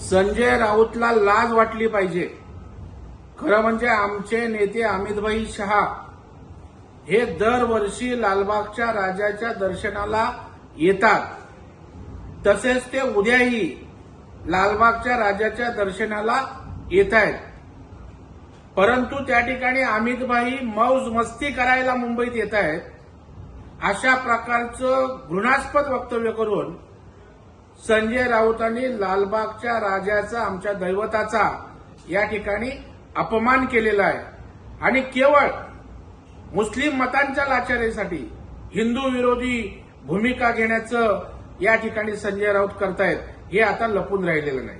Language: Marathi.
संजय राऊतला लाज वाटली पाहिजे. खरं म्हणजे आमचे नेते अमितभाई शहा हे दरवर्षी लालबागच्या राजाच्या दर्शनाला येतात. तसेच ते उद्याही लालबागच्या राजाच्या दर्शनाला येत आहेत परंतु त्या ठिकाणी अमितभाई मौज मस्ती करायला मुंबईत येत आहेत अशा प्रकारचं घृणास्पद वक्तव्य करून संजय राऊतांनी लालबागच्या राजाचा आमच्या दैवताचा या ठिकाणी अपमान केलेला आहे. आणि केवळ मुस्लिम मतांच्या लाचारीसाठी हिंदू विरोधी भूमिका घेण्याचं या ठिकाणी संजय राऊत करतायत हे आता लपून राहिलेलं नाही.